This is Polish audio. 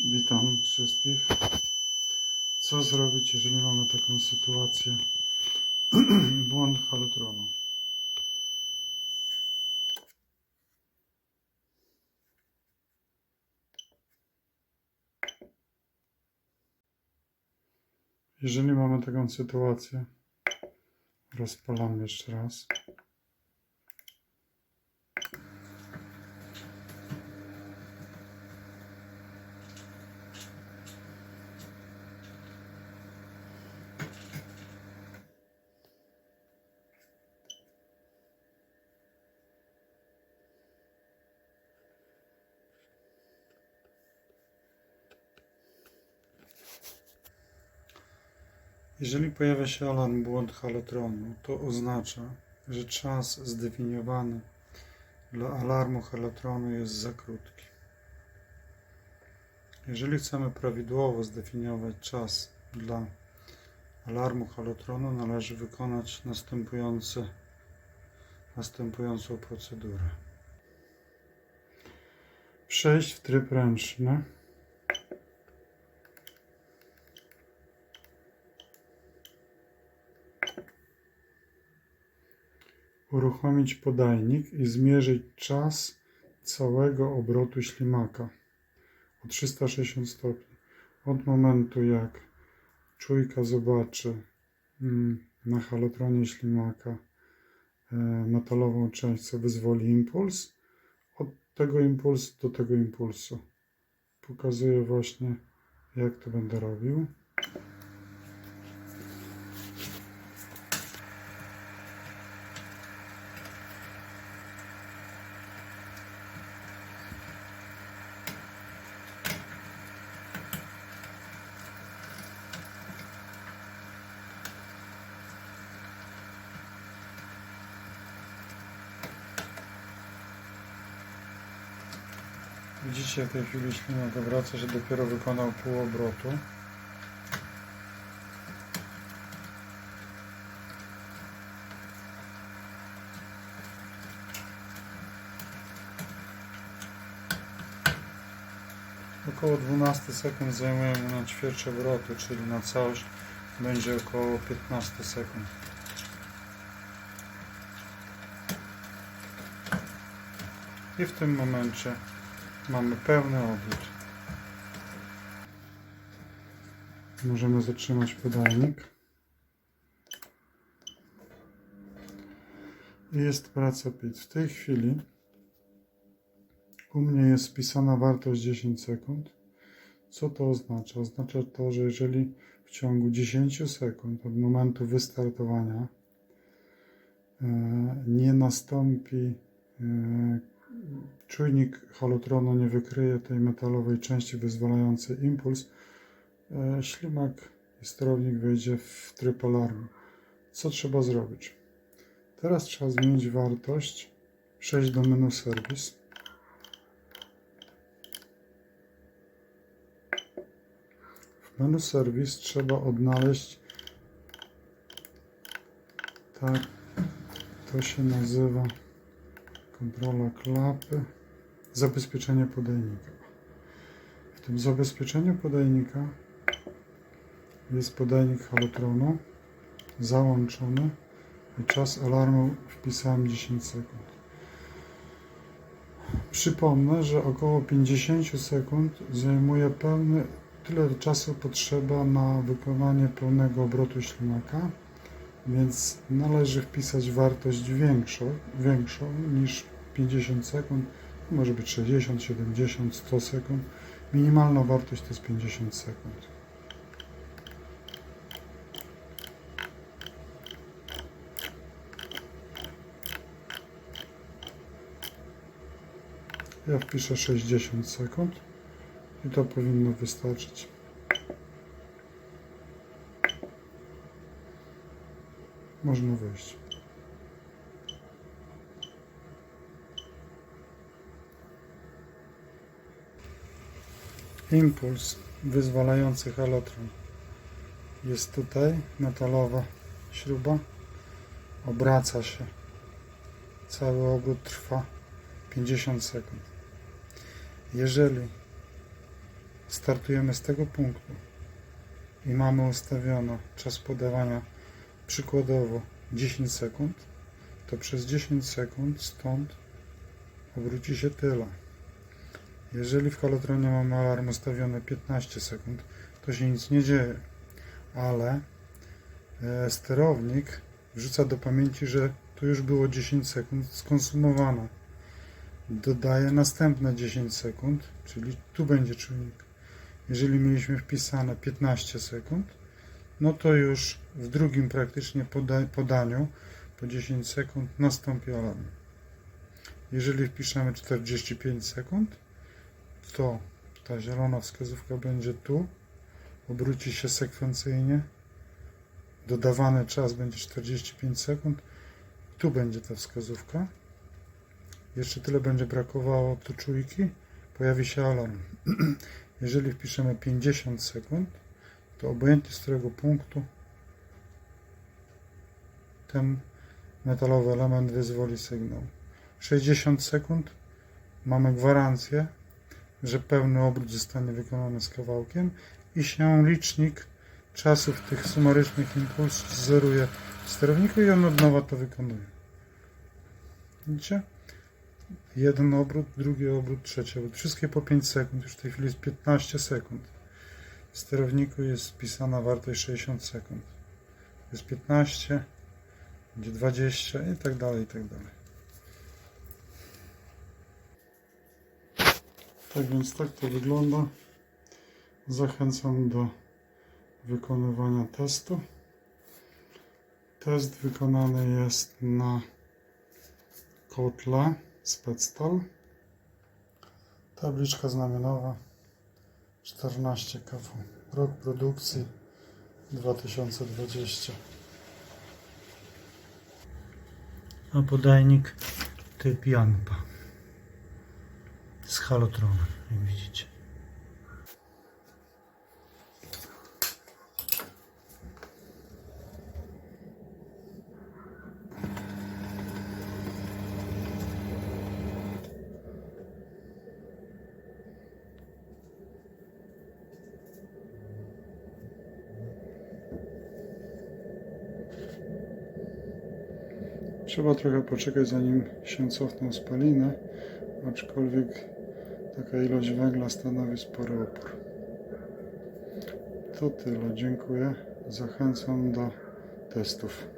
Witam wszystkich. Co zrobić, jeżeli mamy taką sytuację? Błąd halotronu. Jeżeli mamy taką sytuację, rozpalamy jeszcze raz. Jeżeli pojawia się alarm błąd halotronu, to oznacza, że czas zdefiniowany dla alarmu halotronu jest za krótki. Jeżeli chcemy prawidłowo zdefiniować czas dla alarmu halotronu, należy wykonać następującą procedurę. Przejść w tryb ręczny. Uruchomić podajnik i zmierzyć czas całego obrotu ślimaka o 360 stopni. Od momentu jak czujka zobaczy mm, na halotronie ślimaka e, metalową część, co wyzwoli impuls, od tego impulsu do tego impulsu. Pokazuję właśnie, jak to będę robił. Widzicie, w tej chwili ślimak obraca się, dopiero wykonał pół obrotu. Około 12 sekund zajmuje mu na ćwierć obrotu, czyli na całość będzie około 15 sekund. I w tym momencie mamy pełny obrót. Możemy zatrzymać podajnik. Jest praca PIT. W tej chwili u mnie jest wpisana wartość 10 sekund. Co to oznacza? Oznacza to, że jeżeli w ciągu 10 sekund od momentu wystartowania e, nie nastąpi e, czujnik halotronu nie wykryje tej metalowej części wyzwalającej impuls, e, ślimak i sterownik wejdzie w tryb alarmu. Co trzeba zrobić? Teraz trzeba zmienić wartość, przejść do menu serwis. W menu serwis trzeba odnaleźć tak, to się nazywa kontrola klapy, zabezpieczenie podajnika. W tym zabezpieczeniu podajnika jest podajnik halotronu załączony i czas alarmu wpisałem 10 sekund. Przypomnę, że około 50 sekund zajmuje pełny, tyle czasu potrzeba na wykonanie pełnego obrotu ślimaka, więc należy wpisać wartość większą, większą niż 50 sekund, może być 60, 70, 100 sekund. Minimalna wartość to jest 50 sekund. Ja wpiszę 60 sekund i to powinno wystarczyć. Można wejść. Impuls wyzwalający halotron jest tutaj, metalowa śruba, obraca się. Cały obrót trwa 50 sekund. Jeżeli startujemy z tego punktu i mamy ustawiony czas podawania przykładowo 10 sekund, to przez 10 sekund stąd obróci się tyle. Jeżeli w holotronie mamy alarm ustawiony 15 sekund, to się nic nie dzieje, ale e, sterownik wrzuca do pamięci, że tu już było 10 sekund skonsumowane. Dodaje następne 10 sekund, czyli tu będzie czujnik. Jeżeli mieliśmy wpisane 15 sekund, no to już w drugim praktycznie poda podaniu po 10 sekund nastąpi alarm. Jeżeli wpiszemy 45 sekund, to ta zielona wskazówka będzie tu, obróci się sekwencyjnie, dodawany czas będzie 45 sekund, tu będzie ta wskazówka. Jeszcze tyle będzie brakowało tu czujki, pojawi się alarm. Jeżeli wpiszemy 50 sekund, to obojętnie z którego punktu ten metalowy element wyzwoli sygnał. 60 sekund mamy gwarancję, że pełny obrót zostanie wykonany z kawałkiem i się licznik czasów tych sumarycznych impulsów zeruje w sterowniku i on od nowa to wykonuje. Widzicie? Jeden obrót, drugi obrót, trzeci obrót. Wszystkie po 5 sekund. Już w tej chwili jest 15 sekund. W sterowniku jest wpisana wartość 60 sekund. Jest 15, będzie 20 i tak dalej, i tak dalej. Tak więc tak to wygląda. Zachęcam do wykonywania testu. Test wykonany jest na kotle Spectal. Tabliczka znamionowa 14 kW. Rok produkcji 2020. A podajnik typ Janpa jak widzicie. Trzeba trochę poczekać zanim się cofną spaliny, aczkolwiek taka ilość węgla stanowi spory opór. To tyle, dziękuję. Zachęcam do testów.